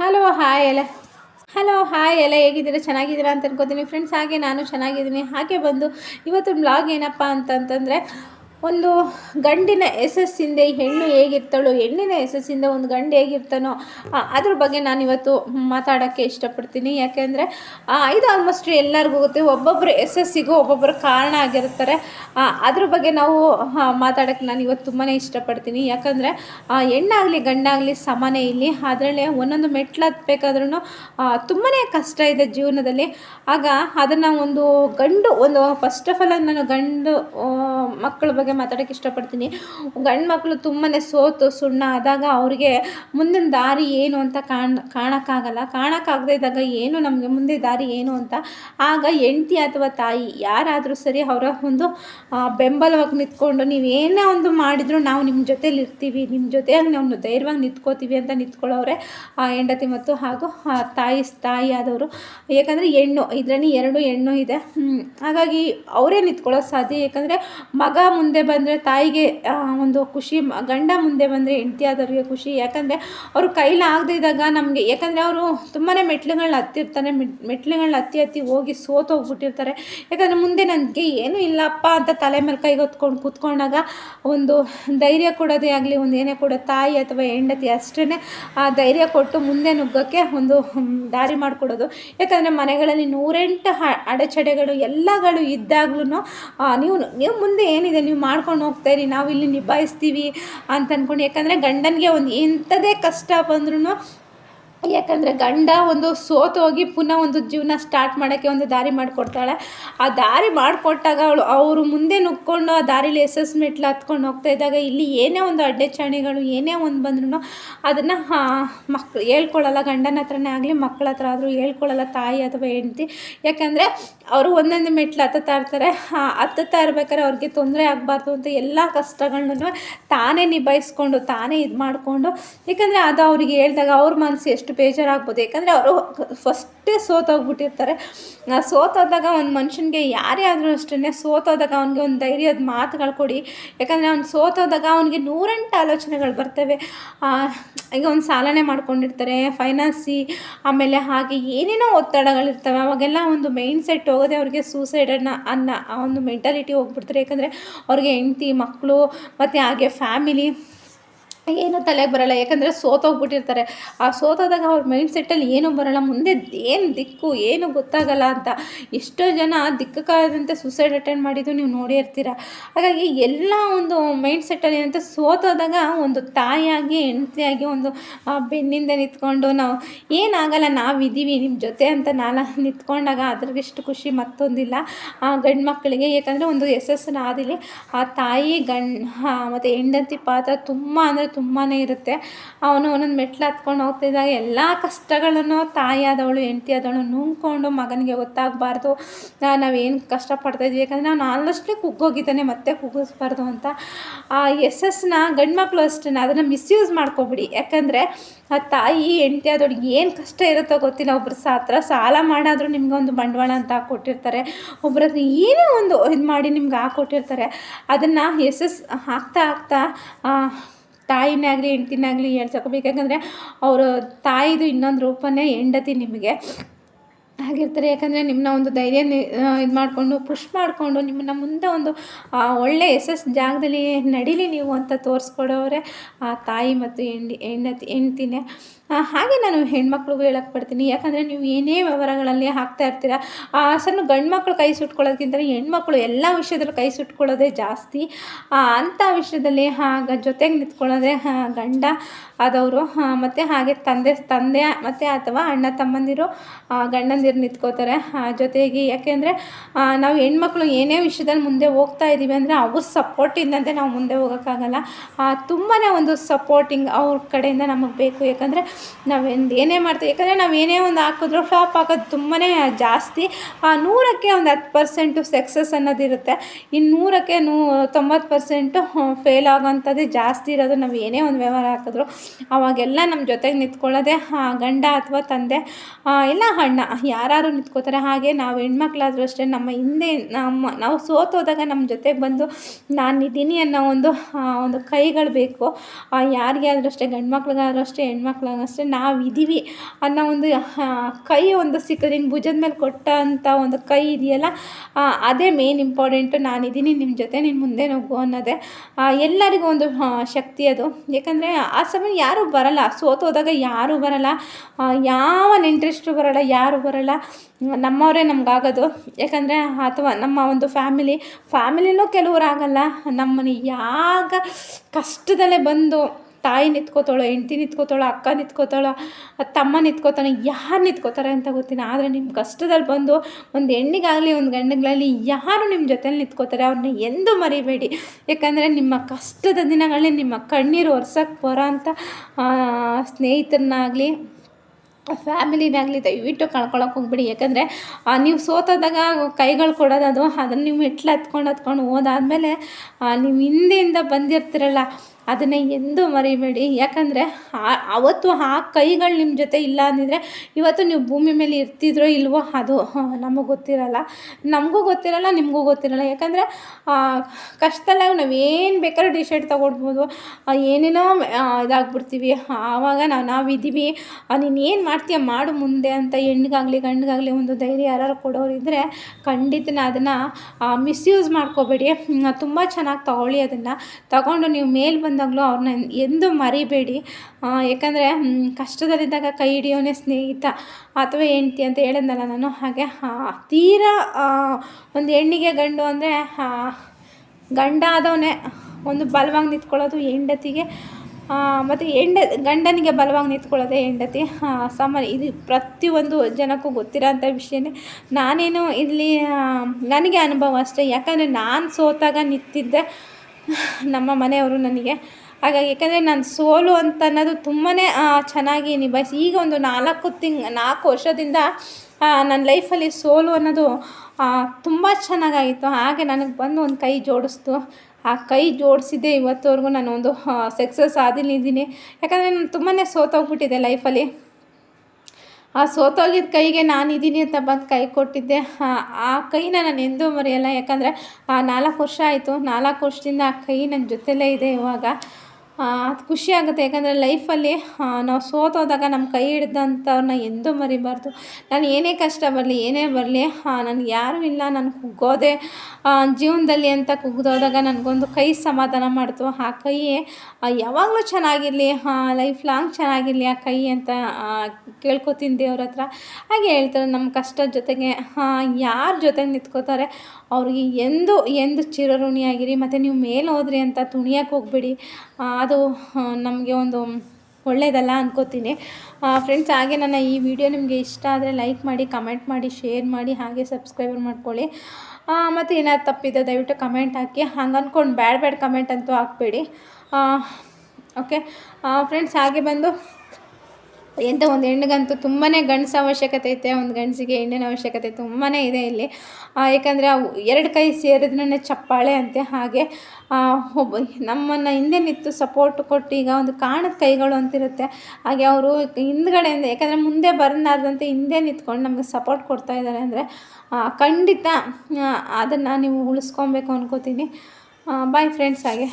Hello hi ಎಲ್ಲ hello hi ಎಲ್ಲ ಹೇಗಿದ್ದೀರಾ? ಚೆನ್ನಾಗಿದ್ದೀರಾ ಅಂತ ಅನ್ಕೋತೀನಿ. ಫ್ರೆಂಡ್ಸ್ ಹಾಗೆ ನಾನು ಚೆನ್ನಾಗಿದ್ದೀನಿ. ಹಾಗೆ ಬಂದು ಇವತ್ತು ಬ್ಲಾಗ್ ಏನಪ್ಪ ಅಂತಂತಂದರೆ ಒಂದು ಗಂಡಿನ ಯಶಸ್ಸಿಂದ ಹೆಣ್ಣು ಹೇಗಿರ್ತಾಳೋ, ಹೆಣ್ಣಿನ ಯಶಸ್ಸಿಂದ ಒಂದು ಗಂಡು ಹೇಗಿರ್ತಾನೋ ಅದ್ರ ಬಗ್ಗೆ ನಾನು ಇವತ್ತು ಮಾತಾಡೋಕ್ಕೆ ಇಷ್ಟಪಡ್ತೀನಿ. ಯಾಕೆಂದರೆ ಇದು ಆಲ್ಮೋಸ್ಟ್ ಎಲ್ಲರಿಗೂ ಗೊತ್ತೆ ಒಬ್ಬೊಬ್ಬರು ಯಶಸ್ಸಿಗೂ ಒಬ್ಬೊಬ್ಬರು ಕಾರಣ ಆಗಿರ್ತಾರೆ. ಅದ್ರ ಬಗ್ಗೆ ನಾವು ಮಾತಾಡೋಕ್ಕೆ ನಾನು ಇವತ್ತು ತುಂಬಾ ಇಷ್ಟಪಡ್ತೀನಿ. ಯಾಕಂದರೆ ಹೆಣ್ಣಾಗಲಿ ಗಂಡಾಗಲಿ ಸಮಾನೇ ಇಲ್ಲಿ. ಅದರಲ್ಲೇ ಒಂದೊಂದು ಮೆಟ್ಲು ಹತ್ಬೇಕಾದ್ರೂ ತುಂಬಾ ಕಷ್ಟ ಇದೆ ಜೀವನದಲ್ಲಿ. ಆಗ ಅದನ್ನು ಒಂದು ಗಂಡು, ಒಂದು ಫಸ್ಟ್ ಆಫ್ ಆಲ್ ನಾನು ಗಂಡು ಮಕ್ಕಳ ಬಗ್ಗೆ ಮಾತಾಡೋಕ್ಕೆ ಇಷ್ಟಪಡ್ತೀನಿ. ಗಂಡು ಮಕ್ಕಳು ತುಂಬಾ ಸೋತು, ಸುಣ್ಣ ಆದಾಗ ಅವ್ರಿಗೆ ಮುಂದಿನ ದಾರಿ ಏನು ಅಂತ ಕಾಣ್, ಕಾಣೋಕ್ಕಾಗಲ್ಲ. ಕಾಣೋಕ್ಕಾಗದೇ ಇದ್ದಾಗ ಏನು ನಮಗೆ ಮುಂದೆ ದಾರಿ ಏನು ಅಂತ. ಆಗ ಹೆಂಡತಿ ಅಥವಾ ತಾಯಿ ಯಾರಾದರೂ ಸರಿ ಅವರ ಒಂದು ಬೆಂಬಲವಾಗಿ ನಿಂತ್ಕೊಂಡು ನೀವೇನೇ ಒಂದು ಮಾಡಿದರೂ ನಾವು ನಿಮ್ಮ ಜೊತೇಲಿ ಇರ್ತೀವಿ. ನಿಮ್ಮ ಜೊತೆಯಾಗಿ ನಾವು ಧೈರ್ಯವಾಗಿ ನಿಂತ್ಕೋತೀವಿ ಅಂತ ನಿಂತ್ಕೊಳ್ಳೋರೆ ಆ, ಹೆಂಡತಿ ಮತ್ತು ಹಾಗೂ ತಾಯಿ ತಾಯಿ ಆದವರು ಯಾಕಂದರೆ ಹೆಣ್ಣು, ಇದರಲ್ಲಿ ಎರಡು ಹೆಣ್ಣು ಇದೆ. ಹಾಗಾಗಿ ಅವರೇ ನಿಂತ್ಕೊಳ್ಳೋ ಸಾಧ್ಯ. ಯಾಕಂದರೆ ಮಗ ಮುಂದೆ ಬಂದರೆ ತಾಯಿಗೆ ಒಂದು ಖುಷಿ, ಗಂಡ ಮುಂದೆ ಬಂದರೆ ಹೆಂಡತಿ ಆದವ್ರಿಗೆ ಖುಷಿ. ಯಾಕಂದರೆ ಅವರು ಕೈಲಿ ಆಗದೇ ಇದ್ದಾಗ ನಮಗೆ, ಯಾಕಂದರೆ ಅವರು ತುಂಬಾ ಮೆಟ್ಲುಗಳನ್ನ ಹತ್ತಿರ್ತಾರೆ ಮೆಟ್- ಮೆಟ್ಲುಗಳನ್ನ ಹತ್ತಿ ಹತ್ತಿ ಹೋಗಿ ಸೋತು ಹೋಗ್ಬಿಟ್ಟಿರ್ತಾರೆ. ಯಾಕಂದರೆ ಮುಂದೆ ನನಗೆ ಏನೂ ಇಲ್ಲಪ್ಪ ಅಂತ ತಲೆ ಮೇಲೆ ಕೈಗೆ ಹೊತ್ಕೊಂಡು ಕೂತ್ಕೊಂಡಾಗ ಒಂದು ಧೈರ್ಯ ಕೊಡೋದೇ ಆಗಲಿ, ಒಂದು ಏನೇ ಕೊಡೋ ತಾಯಿ ಅಥವಾ ಹೆಂಡತಿ ಅಷ್ಟೇ ಆ ಧೈರ್ಯ ಕೊಟ್ಟು ಮುಂದೆ ನುಗ್ಗೋಕ್ಕೆ ಒಂದು ದಾರಿ ಮಾಡಿಕೊಡೋದು. ಯಾಕಂದರೆ ಮನೆಗಳಲ್ಲಿ ನೂರೆಂಟು ಅಡೆಚಡೆಗಳು ಎಲ್ಲಗಳು ಇದ್ದಾಗ್ಲೂ ನೀವು ನೀವು ಮುಂದೆ ಏನಿದೆ, ನೀವು ಮಾಡ್ಕೊಂಡು ಹೋಗ್ತಾ ಇರಿ ನಾವು ಇಲ್ಲಿ ನಿಭಾಯಿಸ್ತೀವಿ ಅಂತ ಅಂದ್ಕೊಂಡು ಯಾಕಂದರೆ ಗಂಡನಿಗೆ ಒಂದು ಎಂಥದೇ ಕಷ್ಟ ಬಂದ್ರೂ ಯಾಕಂದರೆ ಗಂಡ ಒಂದು ಸೋತೋಗಿ ಪುನಃ ಒಂದು ಜೀವನ ಸ್ಟಾರ್ಟ್ ಮಾಡೋಕ್ಕೆ ಒಂದು ದಾರಿ ಮಾಡಿಕೊಡ್ತಾಳೆ. ಆ ದಾರಿ ಮಾಡಿಕೊಟ್ಟಾಗ ಅವಳು, ಅವರು ಮುಂದೆ ನುಗ್ಕೊಂಡು ಆ ದಾರಿಲಿ ಎಸ್ ಎಸ್ ಮೆಟ್ಲು ಹತ್ಕೊಂಡು ಹೋಗ್ತಾ ಇದ್ದಾಗ ಇಲ್ಲಿ ಏನೇ ಒಂದು ಅಡ್ಡಚಣೆಗಳು, ಏನೇ ಒಂದು ಬಂದ್ರೂ ಅದನ್ನು ಮಕ್ಳು ಹೇಳ್ಕೊಳ್ಳಲ್ಲ ಗಂಡನ ಹತ್ರನೇ ಆಗಲಿ ಮಕ್ಕಳ ಹತ್ರ ಆದರೂ ಹೇಳ್ಕೊಳ್ಳಲ್ಲ ತಾಯಿ ಅಥವಾ ಹೆಂಡತಿ. ಯಾಕಂದರೆ ಅವರು ಒಂದೊಂದು ಮೆಟ್ಲು ಹತ್ತುತ್ತಾ ಇರ್ತಾರೆ. ಹತ್ತುತ್ತಾ ಇರ್ಬೇಕಾದ್ರೆ ಅವ್ರಿಗೆ ತೊಂದರೆ ಆಗಬಾರ್ದು ಅಂತ ಎಲ್ಲ ಕಷ್ಟಗಳನ್ನೂ ತಾನೇ ನಿಭಾಯಿಸ್ಕೊಂಡು, ತಾನೇ ಇದು ಮಾಡಿಕೊಂಡು. ಯಾಕಂದರೆ ಅದು ಅವ್ರಿಗೆ ಹೇಳಿದಾಗ ಅವ್ರ ಮನಸ್ಸು ಎಷ್ಟು ಬೇಜಾರಾಗ್ಬೋದು. ಯಾಕಂದರೆ ಅವರು ಫಸ್ಟೇ ಸೋತೋಗ್ಬಿಟ್ಟಿರ್ತಾರೆ. ಸೋತೋದಾಗ ಒಂದು ಮನುಷ್ಯನಿಗೆ ಯಾರೇ ಆದರೂ ಅಷ್ಟೇ ಸೋತೋದಾಗ ಅವನಿಗೆ ಒಂದು ಧೈರ್ಯದ ಮಾತುಗಳು ಕೊಡಿ. ಯಾಕಂದರೆ ಅವ್ನು ಸೋತೋದಾಗ ಅವನಿಗೆ ನೂರೆಂಟು ಆಲೋಚನೆಗಳು ಬರ್ತವೆ. ಈಗ ಒಂದು ಸಾಲನೆ ಮಾಡ್ಕೊಂಡಿರ್ತಾರೆ ಫೈನಾನ್ಸಿ ಆಮೇಲೆ ಹಾಗೆ ಏನೇನೋ ಒತ್ತಡಗಳಿರ್ತವೆ. ಅವಾಗೆಲ್ಲ ಒಂದು ಮೈಂಡ್ ಸೆಟ್ ಹೋಗೋದೇ ಅವ್ರಿಗೆ ಅನ್ನ ಅನ್ನ, ಆ ಒಂದು ಮೆಂಟಾಲಿಟಿ ಹೋಗ್ಬಿಡ್ತಾರೆ. ಯಾಕಂದರೆ ಅವ್ರಿಗೆ ಹೆಂಡ್ತಿ ಮಕ್ಕಳು ಮತ್ತು ಹಾಗೆ ಫ್ಯಾಮಿಲಿ ಏನು ತಲೆಗೆ ಬರೋಲ್ಲ. ಯಾಕಂದರೆ ಸೋತೋಗ್ಬಿಟ್ಟಿರ್ತಾರೆ ಆ ಸೋತೋದಾಗ ಅವ್ರ ಮೈಂಡ್ ಸೆಟ್ಟಲ್ಲಿ ಏನೂ ಬರಲ್ಲ. ಮುಂದೆ ಏನು ದಿಕ್ಕು, ಏನು ಗೊತ್ತಾಗಲ್ಲ ಅಂತ. ಎಷ್ಟೋ ಜನ ದಿಕ್ಕಾದಂತೆ ಸುಸೈಡ್ ಅಟೆಂಡ್ ಮಾಡಿದ್ದು ನೀವು ನೋಡಿರ್ತೀರ ಹಾಗಾಗಿ ಎಲ್ಲ ಒಂದು ಮೈಂಡ್ ಸೆಟ್ಟಲ್ಲಿ ಏನಂತ ಸೋತೋದಾಗ ಒಂದು ತಾಯಿಯಾಗಿ, ಹೆಂಡತಿಯಾಗಿ ಒಂದು ಬೆನ್ನಿಂದ ನಿಂತ್ಕೊಂಡು ನಾವು ಏನಾಗಲ್ಲ ನಾವಿದ್ದೀವಿ ನಿಮ್ಮ ಜೊತೆ ಅಂತ ನಾನು ನಿಂತ್ಕೊಂಡಾಗ ಅದ್ರಿಗೆಷ್ಟು ಖುಷಿ ಮತ್ತೊಂದಿಲ್ಲ. ಆ ಗಂಡು ಮಕ್ಕಳಿಗೆ ಯಾಕಂದರೆ ಒಂದು ಯಶಸ್ಸನ್ನು ಆದಿಲಿ. ಆ ತಾಯಿ ಗಂಡ್ ಮತ್ತು ಹೆಂಡತಿ ಪಾತ್ರ ತುಂಬ ಅಂದರೆ ಇರುತ್ತೆ. ಅವನು ಒಂದೊಂದು ಮೆಟ್ಲು ಹತ್ಕೊಂಡು ಹೋಗ್ತಿದ್ದಾಗ ಎಲ್ಲ ಕಷ್ಟಗಳನ್ನು ಆದವಳು, ಹೆಂಡತಿ ಆದವಳು ನುಂಗ್ಕೊಂಡು ಮಗನಿಗೆ ಗೊತ್ತಾಗಬಾರ್ದು. ನಾವೇನು ಕಷ್ಟಪಡ್ತಾ ಇದ್ವಿ ಯಾಕಂದರೆ ನಾವು ಆಲ್ಮೋಸ್ಟ್ಲಿ ಕುಗ್ಗೋಗಿದ್ದಾನೆ, ಮತ್ತೆ ಕುಗ್ಗಿಸ್ಬಾರ್ದು ಅಂತ. ಆ ಯಶಸ್ಸನ್ನ ಗಂಡು ಮಕ್ಕಳು ಅಷ್ಟೇ ಅದನ್ನು ಮಿಸ್ಯೂಸ್ ಮಾಡ್ಕೊಬಿಡಿ. ಯಾಕಂದರೆ ಆ ತಾಯಿ, ಹೆಂಡತಿ ಆದವ್ಳಿಗೆ ಏನು ಕಷ್ಟ ಇರುತ್ತೋ ಗೊತ್ತಿಲ್ಲ. ಒಬ್ರು ಸಾತ್ರ ಸಾಲ ಮಾಡಾದರೂ ನಿಮ್ಗೆ ಒಂದು ಬಂಡವಾಳ ಅಂತ ಹಾಕ್ಕೊಟ್ಟಿರ್ತಾರೆ ಒಬ್ಬರ ಹತ್ರ ಏನೇ ಒಂದು ಇದು ಮಾಡಿ ನಿಮ್ಗೆ ಹಾಕ್ಕೊಟ್ಟಿರ್ತಾರೆ ಅದನ್ನು ಯಶಸ್ ಹಾಕ್ತಾ ಹಾಕ್ತಾ ತಾಯಿನೇ ಆಗಲಿ ಹೆಂಡ್ತಿನೇ ಆಗಲಿ ಹೇಳ್ಸಕೋಬೇಕು. ಯಾಕಂದರೆ ಅವರು ತಾಯಿದು ಇನ್ನೊಂದು ರೂಪನೇ ಹೆಂಡತಿ ನಿಮಗೆ. ಆಗಿರ್ತಾರೆ ಯಾಕಂದರೆ ನಿಮ್ಮನ್ನ ಒಂದು ಧೈರ್ಯ ಇದು ಮಾಡಿಕೊಂಡು ಪುಷ್ ಮಾಡಿಕೊಂಡು ನಿಮ್ಮನ್ನ ಮುಂದೆ ಒಂದು ಒಳ್ಳೆ ಯಶಸ್ ಜಾಗದಲ್ಲಿ ನಡೀಲಿ ನೀವು ಅಂತ ತೋರಿಸ್ಕೊಡೋರೆ ಆ ತಾಯಿ ಮತ್ತು ಹೆಂಡಿ ಹೆಂಡತಿ ಹೆಂಡ್ತಿನೇ. ಹಾಗೆ ನಾನು ಹೆಣ್ಮಕ್ಳಿಗೂ ಹೇಳಕ್ಕೆ ಪಡ್ತೀನಿ ಯಾಕಂದರೆ ನೀವು ಏನೇ ವ್ಯವಹಾರಗಳಲ್ಲಿ ಹಾಕ್ತಾ ಇರ್ತೀರ ಸಣ್ಣ ಗಂಡು ಮಕ್ಕಳು ಕೈ ಸುಟ್ಕೊಳ್ಳೋದಕ್ಕಿಂತ ಹೆಣ್ಮಕ್ಳು ಎಲ್ಲ ವಿಷಯದಲ್ಲೂ ಕೈ ಸುಟ್ಕೊಳ್ಳೋದೇ ಜಾಸ್ತಿ. ಅಂಥ ವಿಷಯದಲ್ಲಿ ಹಾಗ ಜೊತೆಗೆ ನಿಂತ್ಕೊಳ್ಳೋದೇ ಗಂಡ ಆದವರು ಮತ್ತು ಹಾಗೆ ತಂದೆ ತಂದೆ ಮತ್ತು ಅಥವಾ ಅಣ್ಣ ತಮ್ಮಂದಿರು ಆ, ಗಂಡಂದಿರು ನಿಂತ್ಕೋತಾರೆ. ಜೊತೆಗೆ ಯಾಕೆಂದರೆ ನಾವು ಹೆಣ್ಮಕ್ಳು ಏನೇ ವಿಷಯದಲ್ಲಿ ಮುಂದೆ ಹೋಗ್ತಾ ಇದ್ದೀವಿ ಅಂದರೆ ಅವ್ರ ಸಪೋರ್ಟಿಂದಂತೆ ನಾವು ಮುಂದೆ ಹೋಗೋಕ್ಕಾಗಲ್ಲ. ತುಂಬಾ ಒಂದು ಸಪೋರ್ಟಿಂಗ್ ಅವ್ರ ಕಡೆಯಿಂದ ನಮಗೆ ಬೇಕು. ಯಾಕಂದರೆ ನಾವೆಂದು ಏನೇ ಮಾಡ್ತೀವಿ, ಯಾಕಂದರೆ ನಾವು ಏನೇ ಒಂದು ಹಾಕಿದ್ರು ಫ್ಲಾಪ್ ಹಾಕೋದು ತುಂಬಾ ಜಾಸ್ತಿ. ನೂರಕ್ಕೆ ಒಂದು ಹತ್ತು ಪರ್ಸೆಂಟು ಸಕ್ಸಸ್ ಅನ್ನೋದಿರುತ್ತೆ ಇನ್ನು ನೂರಕ್ಕೆ ನೂ, ತೊಂಬತ್ತು ಪರ್ಸೆಂಟು ಫೇಲ್ ಆಗೋಂಥದ್ದೇ ಜಾಸ್ತಿ ಇರೋದು ನಾವು ಏನೇ ಒಂದು ವ್ಯವಹಾರ ಹಾಕಿದ್ರು. ಅವಾಗೆಲ್ಲ ನಮ್ಮ ಜೊತೆಗೆ ನಿಂತ್ಕೊಳ್ಳೋದೆ ಗಂಡ ಅಥವಾ ತಂದೆ ಇಲ್ಲ ಅಣ್ಣ. ಯಾರು ನಿಂತ್ಕೋತಾರೆ ಹಾಗೆ ನಾವು ಹೆಣ್ಮಕ್ಳಾದರೂ ಅಷ್ಟೇ ನಮ್ಮ ಹಿಂದೆ ನಮ್ಮ ನಾವು ಸೋತೋದಾಗ ನಮ್ಮ ಜೊತೆಗೆ ಬಂದು ನಾನು ಇದ್ದೀನಿ ಅನ್ನೋ ಒಂದು ಒಂದು ಕೈಗಳು ಬೇಕು. ಯಾರಿಗೆ ಆದರೂ ಅಷ್ಟೇ ಗಂಡು ಮಕ್ಳಿಗಾದ್ರೂ ಅಷ್ಟೇ ಹೆಣ್ಮಕ್ಳಿಗಾದ್ರೂ ಅಷ್ಟೇ ನಾವು ಇದ್ದೀವಿ ಅನ್ನೋ ಒಂದು ಕೈ ಒಂದು ಸಿಕ್ಕಿದ್ರೆ ಹಿಂಗೆ ಭುಜದ ಮೇಲೆ ಕೊಟ್ಟ ಅಂತ ಒಂದು ಕೈ ಇದೆಯಲ್ಲ ಅದೇ ಮೇನ್ ಇಂಪಾರ್ಟೆಂಟು ನಾನಿದ್ದೀನಿ ನಿಮ್ಮ ಜೊತೆ ನಿನ್ನ ಮುಂದೆ ನುಗ್ಗು ಅನ್ನೋದೇ ಎಲ್ಲರಿಗೂ ಒಂದು ಶಕ್ತಿ ಅದು. ಯಾಕಂದರೆ ಆ ಸಮಯ ಯಾರೂ ಬರಲ್ಲ. ಸೋತೋದಾಗ ಯಾರೂ ಬರಲ್ಲ. ಯಾವ ನೆಂಟ್ರೆಸ್ಟು ಬರಲ್ಲ, ಯಾರು ಬರಲ್ಲ. ನಮ್ಮವರೇ ನಮಗಾಗೋದು. ಯಾಕಂದರೆ, ಅಥವಾ ನಮ್ಮ ಒಂದು ಫ್ಯಾಮಿಲಿ, ಫ್ಯಾಮಿಲಿನೂ ಕೆಲವರು ಆಗಲ್ಲ ನಮ್ಮನ್ನು ಯಾಗ ಕಷ್ಟದಲ್ಲೇ ಬಂದು ತಾಯಿ ನಿಂತ್ಕೋತಾಳೋ, ಹೆಂಡ್ತಿ ನಿಂತ್ಕೋತಾಳೋ, ಅಕ್ಕ ನಿಂತ್ಕೋತಾಳೋ, ತಮ್ಮ ನಿಂತ್ಕೋತಾನೆ ಯಾರು ನಿಂತ್ಕೋತಾರೆ ಅಂತ ಗೊತ್ತಿಲ್ಲ. ಆದರೆ ನಿಮ್ಮ ಕಷ್ಟದಲ್ಲಿ ಬಂದು ಒಂದು ಹೆಣ್ಣಿಗಾಗಲಿ, ಒಂದು ಗಂಡಿಗಾಗಲಿ, ಯಾರು ನಿಮ್ಮ ಜೊತೆಲಿ ನಿಂತ್ಕೋತಾರೆ ಅವ್ರನ್ನ ಎಂದೂ ಮರಿಬೇಡಿ. ಯಾಕಂದರೆ ನಿಮ್ಮ ಕಷ್ಟದ ದಿನಗಳಲ್ಲಿ ನಿಮ್ಮ ಕಣ್ಣೀರು ಒರ್ಸೋಕ್ಕೆ ಬರೋ ಅಂಥ ಸ್ನೇಹಿತರನ್ನಾಗಲಿ ಫ್ಯಾಮಿಲಿನಾಗಲಿ ದಯವಿಟ್ಟು ಕಳ್ಕೊಳಕ್ಕೆ ಹೋಗ್ಬಿಡಿ. ಯಾಕಂದರೆ ನೀವು ಸೋತೋದಾಗ ಕೈಗಳು ಕೊಡೋದದು ಅದು ಅದನ್ನು ನೀವು ಮೆಟ್ಲು ಹತ್ಕೊಂಡು ಹತ್ಕೊಂಡು ಹೋದಾದ್ಮೇಲೆ ನೀವು ಹಿಂದೆಯಿಂದ ಬಂದಿರ್ತೀರಲ್ಲ ಅದನ್ನು ಎಂದೂ ಮರಿಬೇಡಿ. ಯಾಕಂದರೆ ಅವತ್ತು ಆ ಕೈಗಳು ನಿಮ್ಮ ಜೊತೆ ಇಲ್ಲ ಅಂದಿದ್ರೆ ಇವತ್ತು ನೀವು ಭೂಮಿ ಮೇಲೆ ಇರ್ತಿದ್ರೋ ಇಲ್ವೋ ಅದು ನಮಗೆ ಗೊತ್ತಿರಲ್ಲ. ನಮಗೂ ಗೊತ್ತಿರಲ್ಲ ನಿಮಗೂ ಗೊತ್ತಿರಲ್ಲ. ಯಾಕಂದರೆ ಕಷ್ಟದಲ್ಲಾಗ ನಾವೇನು ಬೇಕಾದ್ರೂ ಟಿ ಶರ್ಟ್ ತೊಗೊಡ್ಬೋದು ಆ, ಏನೇನೋ ಇದಾಗ್ಬಿಡ್ತೀವಿ. ಆವಾಗ ನಾವು ನಾವಿದ್ದೀವಿ ನೀನು ಏನು ಮಾಡ್ತೀಯ ಮಾಡು ಮುಂದೆ ಅಂತ ಹೆಣ್ಣಿಗಾಗಲಿ ಗಂಡಿಗಾಗಲಿ ಒಂದು ಧೈರ್ಯ ಯಾರು ಕೊಡೋರಿದ್ದರೆ ಖಂಡಿತ ಅದನ್ನು ಮಿಸ್ಯೂಸ್ ಮಾಡ್ಕೋಬೇಡಿ. ತುಂಬ ಚೆನ್ನಾಗಿ ತಗೊಳ್ಳಿ ಅದನ್ನು. ತಗೊಂಡು ನೀವು ಮೇಲೆ ಬಂದಾಗಲೂ ಅವ್ರನ್ನ ಎಂದು ಮರಿಬೇಡಿ. ಯಾಕಂದರೆ ಕಷ್ಟದಲ್ಲಿದ್ದಾಗ ಕೈ ಹಿಡಿಯೋನೇ ಸ್ನೇಹಿತ ಅಥವಾ ಹೆಂಡ್ತಿ ಅಂತ ಹೇಳಿದ್ನಲ್ಲ ನಾನು. ಹಾಗೆ ತೀರಾ ಒಂದು ಹೆಣ್ಣಿಗೆ ಗಂಡು ಅಂದರೆ ಗಂಡ ಆದವನೇ ಒಂದು ಬಲವಾಗಿ ನಿಂತ್ಕೊಳ್ಳೋದು ಹೆಂಡತಿಗೆ ಮತ್ತು ಹೆಂಡ, ಗಂಡನಿಗೆ ಬಲವಾಗಿ ನಿಂತ್ಕೊಳ್ಳೋದೆ ಹೆಂಡತಿ. ಸಾಮಾನ್ಯ ಇದು ಪ್ರತಿಯೊಂದು ಜನಕ್ಕೂ ಗೊತ್ತಿರೋಂಥ ವಿಷಯನೇ. ನಾನೇನು ಇಲ್ಲಿ ನನಗೆ ಅನುಭವ ಅಷ್ಟೇ. ಯಾಕಂದರೆ, ನಾನು ಸೋತಾಗ ನಿಂತಿದ್ದೆ. ನಮ್ಮ ಮನೆಯವರು ನನಗೆ. ಹಾಗಾಗಿ ಯಾಕಂದರೆ ನಾನು ಸೋಲು ಅಂತ ಅನ್ನೋದು ತುಂಬಾ ಚೆನ್ನಾಗಿ ನಿಭಾಯಿಸಿ, ಈಗ ಒಂದು ನಾಲ್ಕು ತಿಂಗ್, ನಾಲ್ಕು ವರ್ಷದಿಂದ ನನ್ನ ಲೈಫಲ್ಲಿ ಸೋಲು ಅನ್ನೋದು ತುಂಬ ಚೆನ್ನಾಗಾಗಿತ್ತು. ಹಾಗೆ ನನಗೆ ಬಂದು ಒಂದು ಕೈ ಜೋಡಿಸ್ತು. ಆ ಕೈ ಜೋಡಿಸಿದ್ದೆ ಇವತ್ತುವರೆಗೂ ನಾನು ಒಂದು ಸಕ್ಸಸ್ ಆದಿಲ್ಲಿದ್ದೀನಿ ಯಾಕಂದರೆ ನಾನು ತುಂಬಾ ಸೋತೋಗ್ಬಿಟ್ಟಿದ್ದೆ ಲೈಫಲ್ಲಿ. ಆ ಸೋತೋಗಿದ್ದ ಕೈಗೆ ನಾನು ನಾನಿದ್ದೀನಿ ಅಂತ ಬಂದು ಕೈ ಕೊಟ್ಟಿದ್ದೆ. ಆ ಕೈನ ನಾನು ಎಂದೂ ಮರೆಯಲ್ಲ. ಯಾಕಂದರೆ ಆ ನಾಲ್ಕು ವರ್ಷ ಆಯಿತು. ನಾಲ್ಕು ವರ್ಷದಿಂದ ಆ ಕೈ ನನ್ನ ಜೊತೆಲೇ ಇದೆ ಇವಾಗ. ಅದು ಖುಷಿ ಆಗುತ್ತೆ. ಯಾಕಂದರೆ ಲೈಫಲ್ಲಿ ನಾವು ಸೋತೋದಾಗ ನಮ್ಮ ಕೈ ಹಿಡ್ದಂಥವ್ರನ್ನ ಎಂದೂ ಮರಿಬಾರ್ದು. ನಾನು ಏನೇ ಕಷ್ಟ ಬರಲಿ ಏನೇ ಬರಲಿ ನನಗೆ ಯಾರೂ ಇಲ್ಲ. ನಾನು ಕುಗ್ಗೋದೆ ಜೀವನದಲ್ಲಿ ಅಂತ ಕುಗ್ದೋದಾಗ ನನಗೊಂದು ಕೈ ಸಮಾಧಾನ ಮಾಡ್ತು. ಆ ಕೈ ಆ, ಯಾವಾಗಲೂ ಚೆನ್ನಾಗಿರಲಿ ಲೈಫ್ ಲಾಂಗ್ ಚೆನ್ನಾಗಿರಲಿ ಆ ಕೈ ಅಂತ ಕೇಳ್ಕೊತೀನಿ ದೇವ್ರ ಹತ್ರ. ಹಾಗೆ ಹೇಳ್ತಾರೆ ನಮ್ಮ ಕಷ್ಟದ ಜೊತೆಗೆ ಯಾರ ಜೊತೆ ನಿಂತ್ಕೋತಾರೆ? ಅವ್ರಿಗೆ ಎಂದು ಎಂದು ಚಿರಋಣಿಯಾಗಿರಿ ಮತ್ತು ನೀವು ಮೇಲೆ ಹೋದ್ರಿ ಅಂತ ತುಣಿಯಕ್ಕೆ ಹೋಗ್ಬೇಡಿ. ಅದು ನಮಗೆ ಒಂದು ಒಳ್ಳೆಯದಲ್ಲ ಅಂದ್ಕೋತೀನಿ ಫ್ರೆಂಡ್ಸ್ ಹಾಗೆ ನನ್ನ ಈ ವಿಡಿಯೋ ನಿಮಗೆ ಇಷ್ಟ ಆದರೆ ಲೈಕ್ ಮಾಡಿ ಕಮೆಂಟ್ ಮಾಡಿ ಶೇರ್ ಮಾಡಿ, ಹಾಗೆ ಸಬ್ಸ್ಕ್ರೈಬರ್ ಮಾಡ್ಕೊಳ್ಳಿ. ಮತ್ತು ಏನಾದ್ರು ತಪ್ಪಿದೆ ದಯವಿಟ್ಟು ಕಮೆಂಟ್ ಹಾಕಿ. ಹಂಗೆ ಅಂದ್ಕೊಂಡು ಬ್ಯಾಡ್ ಬ್ಯಾಡ್ ಕಮೆಂಟ್ ಅಂತೂ ಹಾಕಬೇಡಿ. ಓಕೆ ಫ್ರೆಂಡ್ಸ್ ಹಾಗೆ ಬಂದು ಎಂಥ ಒಂದು ಹೆಣ್ಣಿಗಂತೂ ತುಂಬಾ ಗಂಡಸ ಅವಶ್ಯಕತೆ ಐತೆ ಒಂದು ಗಂಡಸಿಗೆ ಹೆಣ್ಣಿನ ಅವಶ್ಯಕತೆ ತುಂಬಾ ಇದೆ ಇಲ್ಲಿ. ಆ, ಯಾಕಂದರೆ ಅವು ಎರಡು ಕೈ ಸೇರಿದ್ರೇ ಚಪ್ಪಾಳೆ ಅಂತೆ. ಹಾಗೆ ಒಬ್ಬ ನಮ್ಮನ್ನು ಹಿಂದೆ ನಿಂತು ಸಪೋರ್ಟ್ ಕೊಟ್ಟು ಈಗ ಒಂದು ಕಾಣದ ಕೈಗಳು ಅಂತಿರುತ್ತೆ. ಹಾಗೆ ಅವರು ಹಿಂದ್ಗಡೆಯಿಂದ ಯಾಕಂದರೆ ಮುಂದೆ ಬರಲಾರ್ದಂತೆ ಹಿಂದೆ ನಿಂತ್ಕೊಂಡು ನಮಗೆ ಸಪೋರ್ಟ್ ಕೊಡ್ತಾ ಇದ್ದಾರೆ ಅಂದರೆ ಖಂಡಿತ ಅದನ್ನು ನೀವು ಉಳಿಸ್ಕೊಬೇಕು ಅನ್ಕೋತೀನಿ. ಬಾಯ್ ಫ್ರೆಂಡ್ಸ್ ಹಾಗೆ.